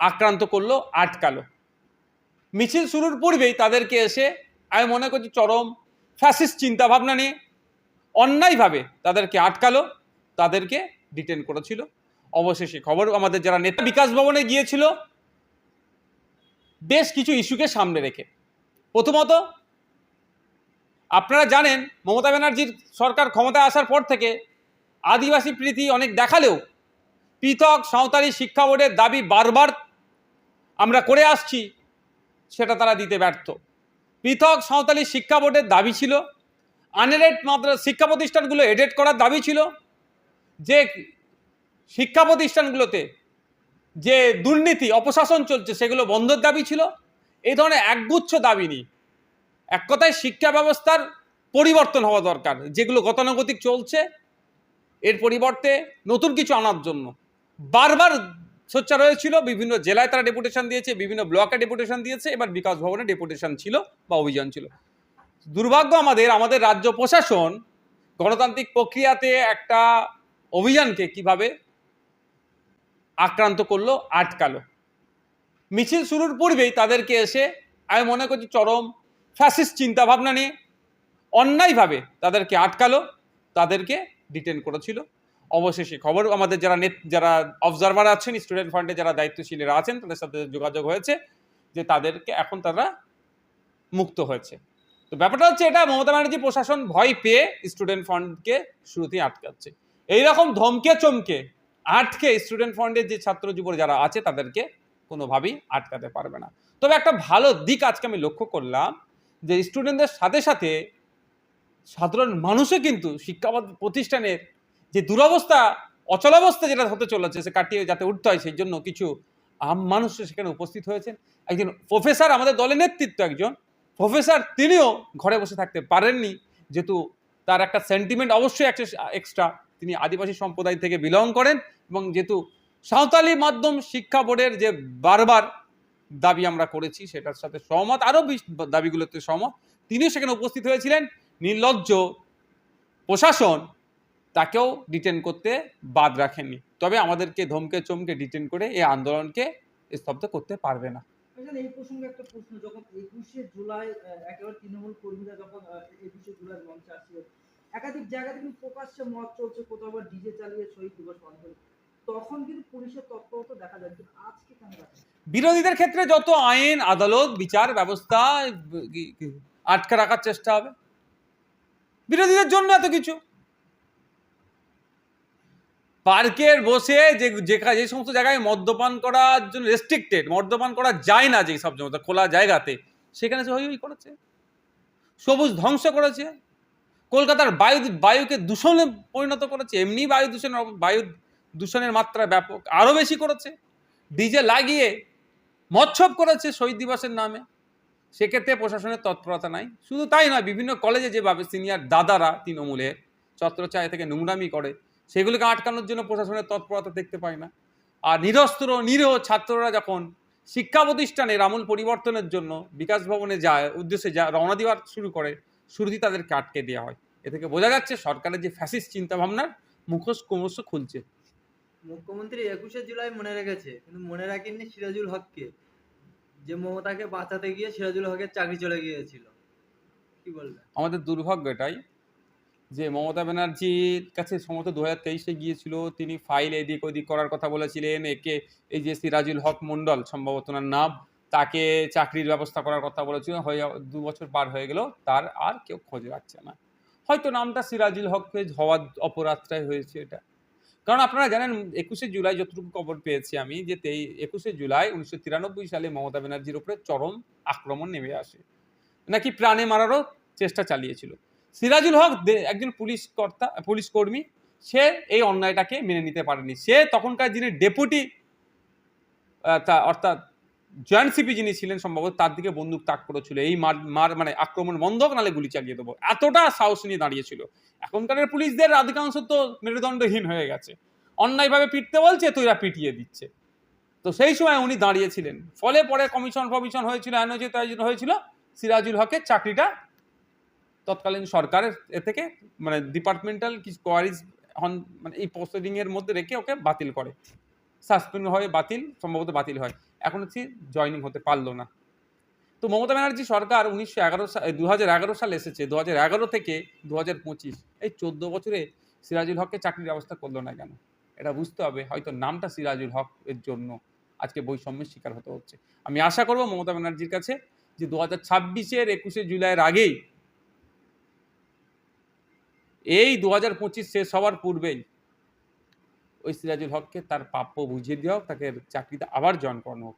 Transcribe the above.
আক্রান্ত করল, আটকালো। মিছিল শুরুর পূর্বেই তাদেরকে এসে আমি মনে করছি চরম ফ্যাসিস্ট চিন্তাভাবনা নিয়ে অন্যায়ভাবে তাদেরকে আটকালো, তাদেরকে ডিটেন করেছিল। অবশেষে খবর আমাদের যারা নেতা বিকাশ ভবনে গিয়েছিল, বেশ কিছু ইস্যুকে সামনে রেখে। প্রথমত, আপনারা জানেন মমতা ব্যানার্জির সরকার ক্ষমতায় আসার পর থেকে আদিবাসী প্রীতি অনেক দেখালেও পৃথক সাঁওতালি শিক্ষা বোর্ডের দাবি বারবার আমরা করে আসছি, সেটা তারা দিতে ব্যর্থ। পৃথক সাঁওতালি শিক্ষা বোর্ডের দাবি ছিল আনএডেড মাত্র শিক্ষা প্রতিষ্ঠানগুলো এডেড করার দাবি ছিল যে, শিক্ষা প্রতিষ্ঠানগুলোতে যে দুর্নীতি, অপশাসন চলছে, সেগুলো বন্ধের দাবি ছিল। এই ধরনের একগুচ্ছ দাবি নেই। এক কথায় শিক্ষা ব্যবস্থার পরিবর্তন হওয়া দরকার, যেগুলো গতানুগতিক চলছে, এর পরিবর্তে নতুন কিছু আনার জন্য। বারবার সোচ্চার হয়েছিল, বিভিন্ন জেলায় তারা ডেপুটেশন দিয়েছে, বিভিন্ন ব্লকে ডেপুটেশন দিয়েছে, এবার বিকাশ ভবনে ডেপুটেশন ছিল বা অভিযান ছিল। দুর্ভাগ্য আমাদের আমাদের রাজ্য প্রশাসন গণতান্ত্রিক প্রক্রিয়াতে একটা অভিযানকে কীভাবে আক্রান্ত করল, আটকালো। মিছিল শুরুর পূর্বেই তাদেরকে এসে আমি মনে করছি চরম ফ্যাসিস্ট চিন্তাভাবনা নিয়ে অন্যায়ভাবে তাদেরকে আটকালো, তাদেরকে ডিটেন করেছিল। অবশেষে খবর, আমাদের যারা নেত যারা অবজারভার আছেন স্টুডেন্ট ফান্ডে যারা দায়িত্বশীলেরা আছেন, তাদের সাথে যোগাযোগ হয়েছে যে তাদেরকে এখন তারা মুক্ত হয়েছে। তো ব্যাপারটা হচ্ছে এটা, মমতা ব্যানার্জি প্রশাসন ভয় পেয়ে স্টুডেন্ট ফান্ডকে শুরুতেই আটকাচ্ছে। এইরকম ধমকে, চমকে আটকে স্টুডেন্ট ফান্ডের যে ছাত্র যুব যারা আছে, তাদেরকে কোনোভাবেই আটকাতে পারবে না। তবে একটা ভালো দিক আজকে আমি লক্ষ্য করলাম যে স্টুডেন্টদের সাথে সাথে সাধারণ মানুষও কিন্তু শিক্ষা প্রতিষ্ঠানের যে দুরবস্থা অচলাবস্থা যেটা হতে চলেছে, সে কাটিয়ে যাতে উঠতে হয়, সেই জন্য কিছু আম মানুষ সেখানে উপস্থিত হয়েছেন। একজন প্রফেসর আমাদের দলের নেতৃত্ব একজন প্রফেসর তিনিও ঘরে বসে থাকতে পারেননি। যেহেতু তার একটা সেন্টিমেন্ট অবশ্যই একটা এক্সট্রা তিনি আদিবাসী সম্প্রদায় থেকে বিলং করেন এবং যেহেতু সাঁওতালি মাধ্যম শিক্ষা বোর্ডের যে বারবার দাবি আমরা করেছি, সেটার সাথে সহমত, আরও দাবিগুলোতে সহমত, তিনিও সেখানে উপস্থিত হয়েছিলেন। নির্লজ্জ প্রশাসন তাকেও ডিটেন করতে বাদ রাখেনি তবে আমাদেরকে ধমকে চমকে ডিটেন করে এই আন্দোলনকে স্তব্ধ করতে পারবে না। এই প্রসঙ্গে একটা প্রশ্ন যখন একুশে জুলাই একেবারে তৃণমূল কর্মীরা যখন একুশে জুলাই মঞ্চে আসছিল একাধিক জায়গাতে কিন্তু প্রকাশ্যে মত চলছে কোথাও আবার ডিজে চালিয়ে শহীদ দিবস পালন তখন কিন্তু পুলিশের তৎপরতা দেখা যায় আজকে কেন? বিরোধীদের ক্ষেত্রে যত আইন আদালত বিচার ব্যবস্থা আটকে রাখার চেষ্টা হবে। বিরোধীদের জন্য এত কিছু। পার্কের বসে যে যে যে সমস্ত জায়গায় মদ্যপান করার জন্য রেস্ট্রিক্টেড মদ্যপান করা যায় না যে সব জায়গাতে খোলা জায়গাতে, সেখানে সে হই হই করেছে। সবুজ ধ্বংস করেছে। কলকাতার বায়ু, বায়ুকে দূষণে পরিণত করেছে। এমনি বায়ু দূষণ, বায়ু দূষণের মাত্রা ব্যাপক আরও বেশি করেছে। ডিজে লাগিয়ে মৎসব করেছে শহীদ দিবসের নামে। সেক্ষেত্রে প্রশাসনের তৎপরতা নাই। শুধু তাই নয়, বিভিন্ন কলেজে যেভাবে সিনিয়র দাদারা তৃণমূলের ছত্রছায়া থেকে নোংরামি করে সেগুলিকে আটকানোর জন্য প্রশাসনের তৎপরতা দেখতে পাই না। আর নিরস্ত্র নিরীহ ছাত্ররা যখন শিক্ষা প্রতিষ্ঠানের আমূল পরিবর্তনের জন্য বিকাশ ভবনে যায় উদ্দেশ্যে যা রওনা দেওয়ার শুরু করে শুরুতেই তাদেরকে আটকে দেওয়া হয়। এ থেকে বোঝা যাচ্ছে সরকারের যে ফ্যাসিস্ট চিন্তাভাবনার মুখোশ ক্রমশ খুলছে। মুখ্যমন্ত্রী একুশে জুলাই মনে রেখেছে কিন্তু মনে রাখেননি সিরাজুল হককে। যে মমতাকে বাঁচাতে গিয়ে সিরাজুল হকের চাকরি চলে গিয়েছিল। কি বলবেন? আমাদের দুর্ভাগ্য এটাই যে মমতা ব্যানার্জির কাছে সমস্ত দু হাজার তেইশে গিয়েছিল, তিনি ফাইল এদিক ওদিক করার কথা বলেছিলেন একে এই যে সিরাজুল হক মণ্ডল সম্ভবত ওনার নাম, তাকে চাকরির ব্যবস্থা করার কথা বলেছিল, হয়ে দু বছর পার হয়ে গেল, তার আর কেউ খোঁজ রাখছে না। হয়তো নামটা সিরাজুল হককে হওয়ার অপরাত্রায় হয়েছে এটা। কারণ আপনারা জানেন, একুশে জুলাই যতটুকু খবর পেয়েছি আমি, যে তেই, একুশে জুলাই উনিশশো তিরানব্বই সালে মমতা ব্যানার্জির উপরে চরম আক্রমণ নেমে আসে। নাকি প্রাণে মারারও চেষ্টা চালিয়েছিল। সিরাজুল হক একজন পুলিশ কর্তা, পুলিশ কর্মী, সে এই অন্যায়টাকে মেনে নিতে পারেনি। সে তখনকার যিনি ডেপুটি অর্থাৎ জয়েন্ট সিপি যিনি ছিলেন সম্ভবত, তার দিকে বন্দুক তাক করেছিল। এই মার মার মানে আক্রমণ বন্ধ নাহলে গুলি চালিয়ে দেবো। এতটা সাহস নিয়ে দাঁড়িয়েছিল। এখনকার পুলিশদের অধিকাংশ তো মেরুদণ্ডহীন হয়ে গেছে। অন্যায়ভাবে পিটতে বলছে, তো এরা পিটিয়ে দিচ্ছে। তো সেই সময় উনি দাঁড়িয়েছিলেন। ফলে পরে কমিশন ফমিশন হয়েছিল তাই হয়েছিল, সিরাজুল হকের চাকরিটা তৎকালীন সরকারের এ থেকে মানে ডিপার্টমেন্টাল কিছু কোয়ারিজ মানে এই প্রসিডিং এর মধ্যে রেখে ওকে বাতিল করে। সাসপেন্ড হয়ে বাতিল, সম্ভবত বাতিল হয়। এখন হচ্ছে জয়নিং হতে পারল না। তো মমতা ব্যানার্জি সরকার উনিশশো এগারো সাল দু হাজার এগারো সালে এসেছে। দু হাজার এগারো থেকে দু হাজার পঁচিশ। এই চোদ্দ বছরে সিরাজুল হককে চাকরির ব্যবস্থা করল না কেন? এটা বুঝতে হবে। হয়তো নামটা সিরাজুল হক এর জন্য আজকে বৈষম্যের শিকার হতে হচ্ছে। আমি আশা করব মমতা ব্যানার্জির কাছে যে দু হাজার ছাব্বিশের একুশে জুলাইয়ের আগেই এই দু হাজার পঁচিশ শেষ হওয়ার পূর্বেই ওই সিরাজুল হককে তার প্রাপ্য বুঝিয়ে দেওয়া হোক, তাকে চাকরিতে আবার জয়েন করানো হোক।